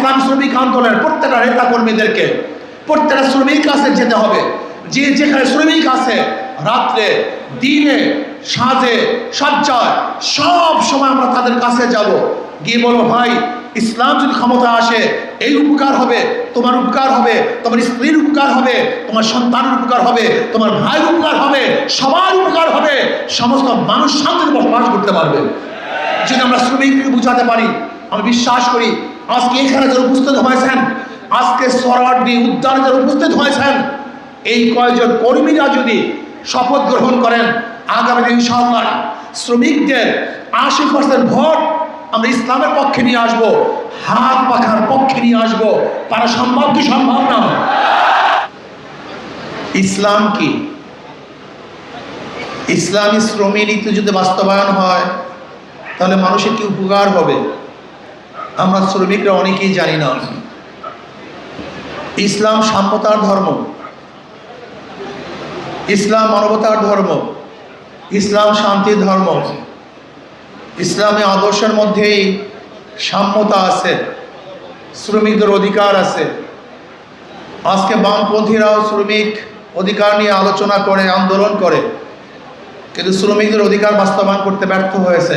ইসলাম শ্রমিক আন্দোলনের প্রত্যেকটা নেতা কর্মীদেরকে, প্রত্যেকটা শ্রমিক কাছে যেতে হবে। যে যেখানে শ্রমিক আছে, রাত্রে, দিনে, সাজে, সজ্জায়, সব সময় আমরা তাদের কাছে যাব। গিয়ে বলব, ভাই, ইসলাম যদি ক্ষমতা আসে, এই উপকার হবে, তোমার উপকার হবে, তোমার স্ত্রীর উপকার হবে, তোমার সন্তানের উপকার হবে, তোমার ভাইয়ের উপকার হবে, সবার উপকার হবে, সমস্ত মানুষ শান্তির বসবাস করতে পারবে। যদি আমরা শ্রমিককে বুঝাতে পারি আমি বিশ্বাস করি, আজকে এখানে যারা উপস্থিত হয়েছেন, আজকে সরাডি উদ্যানে যারা উপস্থিত হয়েছেন, এই কয়েকজন কর্মীরা যদি শপথ গ্রহণ করেন, আগামী দিন ইনশাআল্লাহ শ্রমিকদের আশি পার্সেন্ট ভোট আমরা ইসলামের পক্ষে নিয়ে আসব, হাত পাখার পক্ষে নিয়ে আসব, তারা সম্ভব কি সম্ভব না? ইসলাম কি? ইসলামী শ্রমী নীতি যদি বাস্তবায়ন হয়, তাহলে মানুষের কি উপকার হবে? আমরা শ্রমিকরা অনেকেই জানি না। ইসলাম সাম্যতার ধর্ম। ইসলাম মানবতার ধর্ম। ইসলাম শান্তির ধর্ম। ইসলামী আদর্শের মধ্যেই সাম্যতা আছে। শ্রমিকদের অধিকার আছে। আজকে বামপন্থীরাও শ্রমিক অধিকার নিয়ে আলোচনা করে, আন্দোলন করে। কিন্তু শ্রমিকদের অধিকার বাস্তবায়ন করতে ব্যর্থ হয়েছে।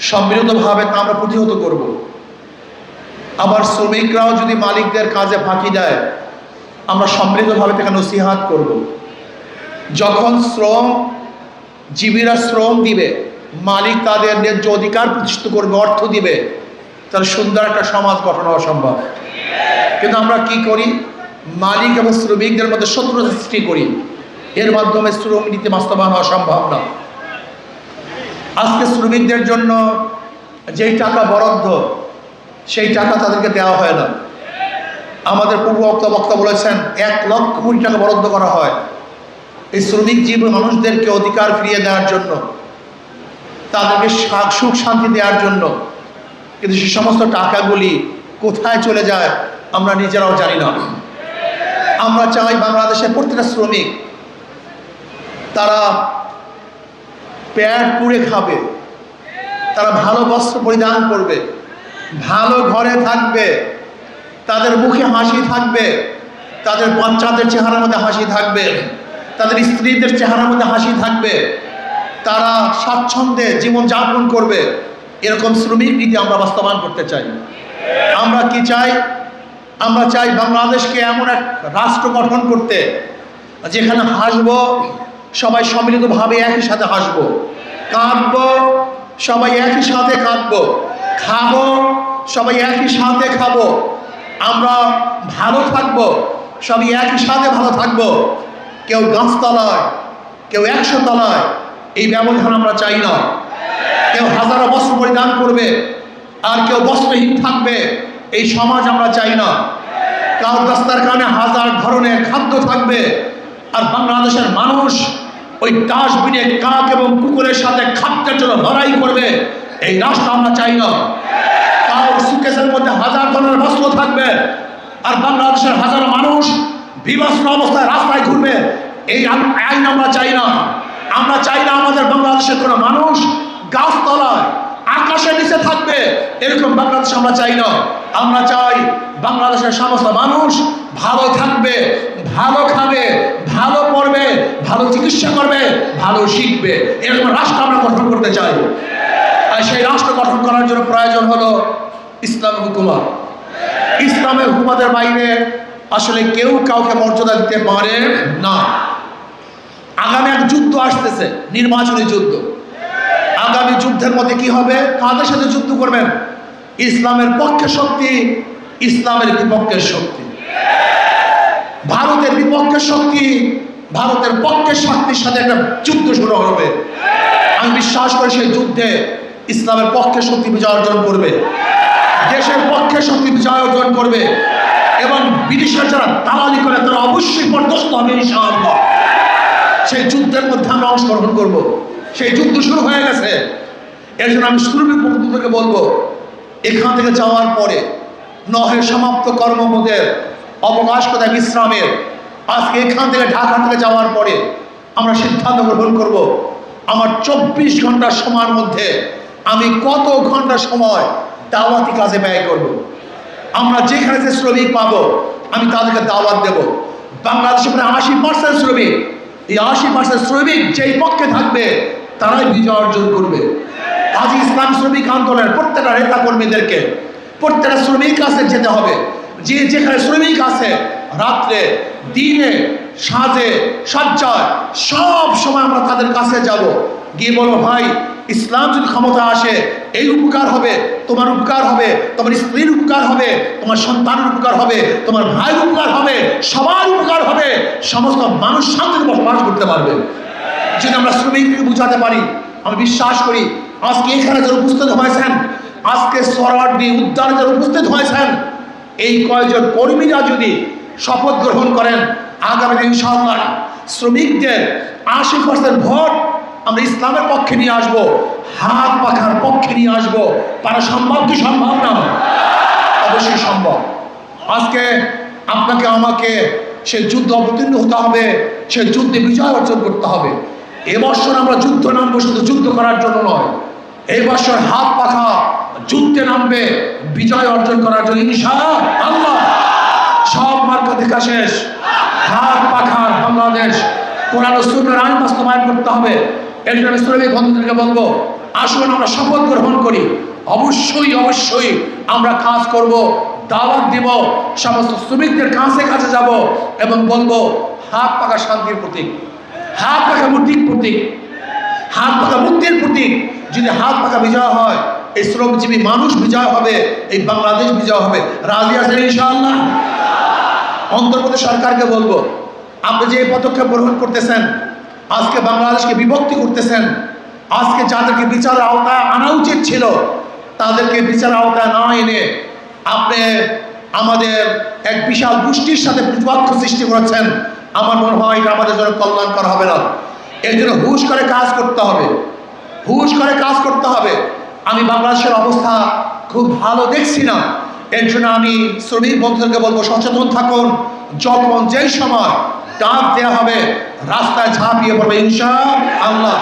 সম্মিলিতভাবে তা আমরা প্রতিহত করব। আবার শ্রমিকরাও যদি মালিকদের কাজে ফাঁকি দেয়, আমরা সম্মিলিতভাবে তাকে নসিহাত করব। যখন শ্রম, জীবীরা শ্রম দিবে, মালিক তাদের ন্যায্য অধিকার প্রতিষ্ঠিত করবে, অর্থ দিবে, তাহলে সুন্দর একটা সমাজ গঠন হওয়া সম্ভব। কিন্তু আমরা কি করি? মালিক এবং শ্রমিকদের মধ্যে শত্রুতা সৃষ্টি করি। এর মাধ্যমে শ্রম নীতি বাস্তবায়ন হওয়া সম্ভব না। আজকে শ্রমিকদের জন্য যেই টাকা বরাদ্দ, সেই টাকা তাদেরকে দেওয়া হয় না। আমাদের পূর্ব বক্তা বলেছেন, এক লক্ষ কোটি টাকা বরাদ্দ করা হয় এই শ্রমিক জীব মানুষদেরকে অধিকার ফিরিয়ে দেওয়ার জন্য, তাদেরকে সুখ শান্তি দেওয়ার জন্য। কিন্তু সে সমস্ত টাকাগুলি কোথায় চলে যায়, আমরা নিজেরাও জানি না। আমরা চাই বাংলাদেশের প্রত্যেকটা শ্রমিক, তারা প্যাট পুড়ে খাবে। তারা ভালো বস্ত্র পরিধান করবে। ভালো ঘরে থাকবে। তাদের মুখে হাসি থাকবে। তাদের বাচ্চাদের চেহারার মধ্যে হাসি থাকবে। তাদের স্ত্রীদের চেহারার মধ্যে হাসি থাকবে। তারা স্বাচ্ছন্দ্যে জীবনযাপন করবে। এরকম শ্রমিক নীতি আমরা বাস্তবায়ন করতে চাই। আমরা কি চাই? আমরা চাই বাংলাদেশকে এমন এক রাষ্ট্র গঠন করতে, যেখানে হাসবো সবাই সম্মিলিতভাবে একই সাথে হাসবো। কাঁদবো, সবাই একই সাথে কাঁদবো। খাব, সবাই একই সাথে খাব। আমরা ভালো থাকব, সবাই একই সাথে ভালো থাকব। কেউ গাছতলায়, কেউ একশো তলায় এই ব্যবধান আমরা চাই না। কেউ হাজারো বস্ত্র পরিধান করবে, আর কেউ বস্ত্রহীন থাকবে, এই সমাজ আমরা চাই না। কারোর রাস্তার কারণে হাজার ধরনের খাদ্য থাকবে আর বাংলাদেশের মানুষ ওই ডাস্টবিনে কাক এবং কুকুরের সাথে খাদ্যের জন্য লড়াই করবে, এই রাষ্ট্র আমরা চাই না। কারোর সুকেশের মধ্যে হাজার ধরনের বস্ত্র থাকবে আর বাংলাদেশের হাজারো মানুষ বিবস্ত্র অবস্থায় রাস্তায় ঘুরবে, এই আইন- আমরা চাই না। আমরা চাই না আমাদের বাংলাদেশের কোনো মানুষ গাছতলায় আকাশের থাকবে, এরকম বাংলাদেশ আমরা চাই না। আমরা চাই বাংলাদেশের সমস্ত মানুষ ভালো থাকবে, ভালো খাবে, ভালো পড়বে, ভালো চিকিৎসা করবে, ভালো শিখবে। এরকম রাষ্ট্র আমরা গঠন করতে চাই। আর সেই রাষ্ট্র গঠন করার জন্য প্রয়োজন হলো ইসলাম হুকুমত। ইসলামের হুকুমতের বাইরে আসলে কেউ কাউকে মর্যাদা দিতে পারে না। আগামী এক যুদ্ধ আসতেছে, নির্বাচনী যুদ্ধ। আগামী যুদ্ধের মধ্যে কি হবে? কাদের সাথে যুদ্ধ করবেন? ইসলামের পক্ষে শক্তি, ইসলামের বিপক্ষের শক্তি। ভারতের বিপক্ষের শক্তি, ভারতের পক্ষের শক্তির সাথে একটা যুদ্ধ শুরু হবে। আমি বিশ্বাস করি সেই যুদ্ধে ইসলামের পক্ষে শক্তি বিজয় অর্জন করবে। দেশের পক্ষে শক্তি বিজয় অর্জন করবে। এবং বিদেশের যারা দালালি করে, তারা অবশ্যই পর্যস্ত হবে সেই যুদ্ধের মধ্যে আমরা অংশগ্রহণ করব। সেই যুদ্ধ শুরু হয়ে গেছে। এর জন্য আমি পক্ষ থেকে বলব, এখান থেকে যাওয়ার পরে নহে সমাপ্ত কর্মপদের অবকাশ কোথায় বিশ্রামের, আজকে এখান থেকে ঢাকা থেকে যাওয়ার পরে আমরা সিদ্ধান্ত গ্রহণ করব, আমার চব্বিশ ঘণ্টার সময়ের মধ্যে আমি কত ঘণ্টা সময় দাওয়াতি কাজে ব্যয় করব। আমরা যেখানে যে শ্রমিক পাব, আমি তাদেরকে দাওয়াত দেব। বাংলাদেশে প্রায় আশি পার্সেন্ট শ্রমিক। এই আশি পার্সেন্ট শ্রমিক যেই পক্ষে থাকবে তারাই বিজয় অর্জন করবে। আজ ইসলাম শ্রমিক আন্দোলনের প্রত্যেকটা নেতা কর্মীদেরকে প্রত্যেকটা শ্রমিক কাছে যেতে হবে। যে যেখানে শ্রমিক আছে, রাত্রে, দিনে, সাজে, সজ্জায়, সব সময় আমরা তাদের কাছে যাব। গিয়ে বলো ভাই, ইসলাম যদি ক্ষমতা আসে, এই উপকার হবে, তোমার উপকার হবে, তোমার স্ত্রীর উপকার হবে, তোমার সন্তানের উপকার হবে, তোমার ভাইয়ের উপকার হবে, সবার উপকার হবে, সমস্ত মানুষ শান্তিতে বসবাস করতে পারবে। যদি আমরা শ্রমিককে বুঝাতে পারি, আমি বিশ্বাস করি, আজকে এখানে যারা উপস্থিত হয়েছেন, আজকে সরাডি উদ্যানে যারা উপস্থিত হয়েছেন, এই কয়েকজন কর্মীরা যদি শপথ গ্রহণ করেন, আগামী দিন ইনশাআল্লাহ শ্রমিকদের আশি পার্সেন্ট ভোট আমরা ইসলামের পক্ষে নিয়ে আসব, হাত পাখার পক্ষে নিয়ে আসব। তারা সম্ভব কি সম্ভব না? অবশ্যই সম্ভব। আজকে আপনাকে, আমাকে সে যুদ্ধ অবতীর্ণ হতে হবে, সে যুদ্ধে বিজয় অর্জন করতে হবে। এবছর আমরা যুদ্ধ নামবো, শুধু যুদ্ধ করার জন্য নয়। এই বছর হাত পাখা যুদ্ধে নামবে, বিজয় অর্জন করার জন্য আল্লাহ সব মার্কা দেখা শেষ। হাত পাখার বাংলাদেশ। কোরআন ও সুন্নাহর আইন বাস্তবায়ন করতে হবে। এর জন্য শ্রমিক বন্ধুদেরকে বলব, আসুন আমরা শপথ গ্রহণ করি। অবশ্যই অবশ্যই আমরা কাজ করব, দাওয়াত দিব, সমস্ত শ্রমিকদের কাছে কাছে যাব এবং বলব, হাত পাকা শান্তির প্রতীক। হাত পাকা মুক্তির প্রতীক। হাত পাকা মুক্তির প্রতীক। যদি হাত পাকা বিজয় হয়, এই শ্রমজীবী মানুষ বিজয় হবে, এই বাংলাদেশ বিজয় হবে। রাজি আছেন ইনশাআল্লাহ? অন্তর্বর্তী সরকারকে বলব, আপনি যে পদক্ষেপ গ্রহণ করতেছেন, আজকে বাংলাদেশকে বিভক্তি করতেছেন, আজকে যাদেরকে বিচার আওতায় আনা উচিত ছিল, তাদেরকে বিচার আওতায় না এনে আপনি আমাদের এক বিশাল গোষ্ঠীর সাথে প্রতিপক্ষ সৃষ্টি করেছেন। আমার মনে হয় এটা আমাদের জন্য কল্যাণকর হবে না। এর জন্য হুশ করে কাজ করতে হবে। হুশ করে কাজ করতে হবে। আমি বাংলাদেশের অবস্থা খুব ভালো দেখছি না। এর জন্য আমি শ্রমিক বন্ধুদেরকে বলব, সচেতন থাকুন। যখন যেই সময় ডাক দেওয়া হবে, রাস্তায় ঝাঁপিয়ে পড়বে ইনশা আল্লাহ